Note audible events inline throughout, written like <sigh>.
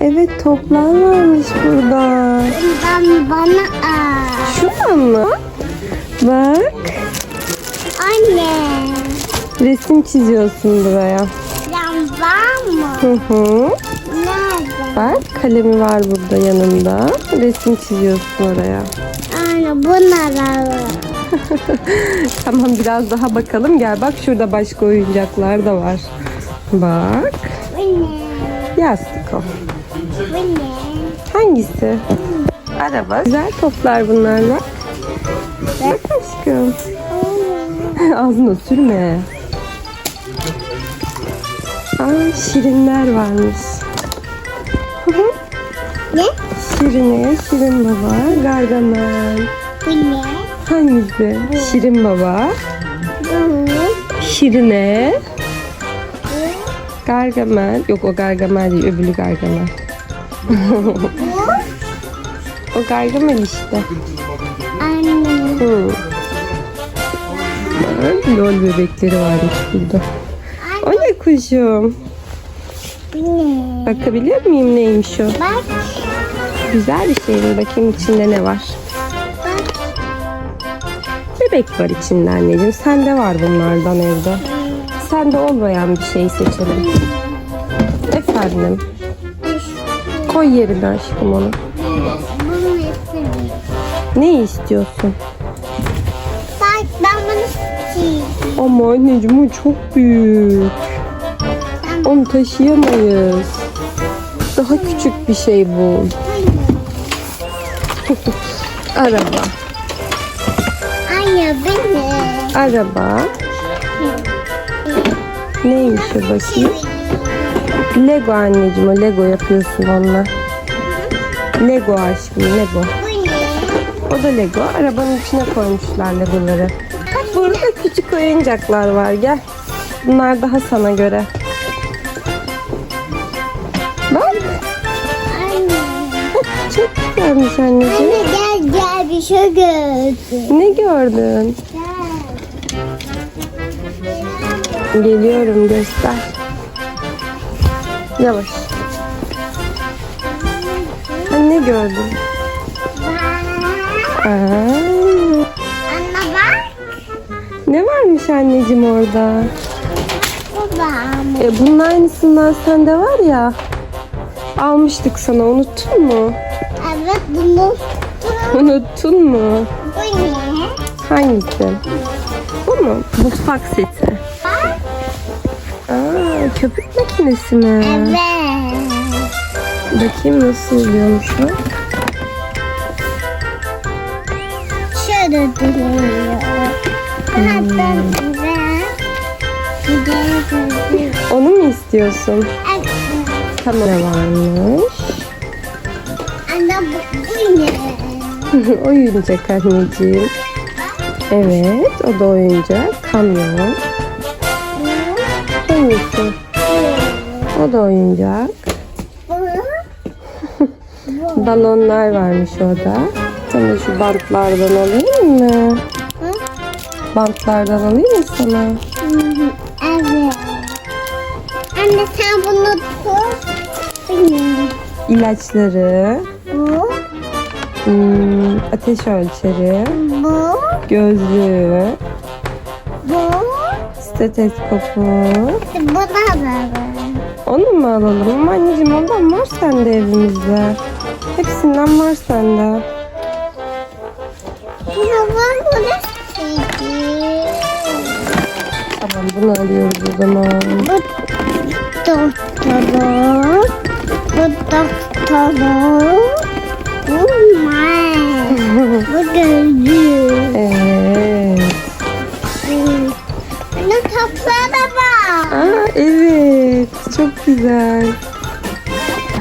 evet toplar varmış burada. Ben bana aa. Şuradan mı? Bak Anne. resim çiziyorsun buraya. Ben var mı? Hı hı. Nerede? Bak kalemi var burada yanında. Resim çiziyorsun oraya. Anne bu nerede? <laughs> Tamam biraz daha bakalım. Gel bak şurada başka oyuncaklar da var. Bak. Bu ne? Yastık o. Bu ne? Hangisi? Araba. Güzel toplar bunlar bak. Bak aşkım. <laughs> Ağzına sürme. Aa şirinler varmış. <laughs> Ne? Şirine, Şirin Baba, Gargamel. Bu ne? Hangisi? Şirin Baba, Bu. Şirine, Gargamel. Yok o Gargamel değil, öbürü Gargamel. o Gargamel işte. Anne. Hı. Bak, Lol bebekleri varmış burada. O ne kuşum? Ne? Bakabiliyor muyum neymiş o? Bak. Güzel bir şey mi? Bakayım içinde ne var? Bak. Bebek var içinde anneciğim. Sende var bunlardan evde. Sende olmayan bir şey seçelim. Efendim. Koy yerine aşkım onu. Bunu istemiyorum. Ne istiyorsun? Bak ben bunu isteyeyim. Ama anneciğim o çok büyük. Onu taşıyamayız. Daha küçük bir şey bu. Araba. Anne ne? Araba. Neymiş o bakayım? Lego anneciğim o Lego yapıyorsun onunla. Lego aşkım Lego. O da Lego. Arabanın içine koymuşlar Legoları. Bak burada küçük oyuncaklar var gel. Bunlar daha sana göre. Bak Anne. çok güzelmiş anneciğim. Anne gel gel bir şey gördüm. Ne gördün? Geliyorum göster. Yavaş. Ha, ne gördün? Aa, Anne bak. ne varmış anneciğim orada? Babam. E, bunun aynısından sende var ya. Almıştık sana unuttun mu? Evet bunu. Unuttun mu? Bu ne? Hangisi? Bu mu? Mutfak seti. Aa, köpük makinesi mi? Evet. Bakayım nasıl oluyormuş o? Şöyle duruyor. Hatta güzel. Onu mu istiyorsun? Evet. Tamam. Ne varmış? Anne bu, bu ne? <laughs> oyuncak anneciğim. Evet, o da oyuncak. Kamyon. Hangisi? O da oyuncak. <laughs> Balonlar varmış orada. Sana şu bantlardan alayım mı? Bantlardan alayım mı sana? Evet. Anne sen bunu tut. İlaçları, Bu. hmm, ateş ölçeri, Bu. gözlüğü, Bu. Stetoskopu. Bu da böyle. Onu mu alalım? Ama anneciğim ondan var sende evimizde. Hepsinden var sende. Ya bunu isteyeceğim. Tamam bunu alıyoruz o zaman. Bu doktoru. Bu doktoru. Güzel.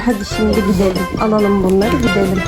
Hadi şimdi gidelim. Alalım bunları gidelim.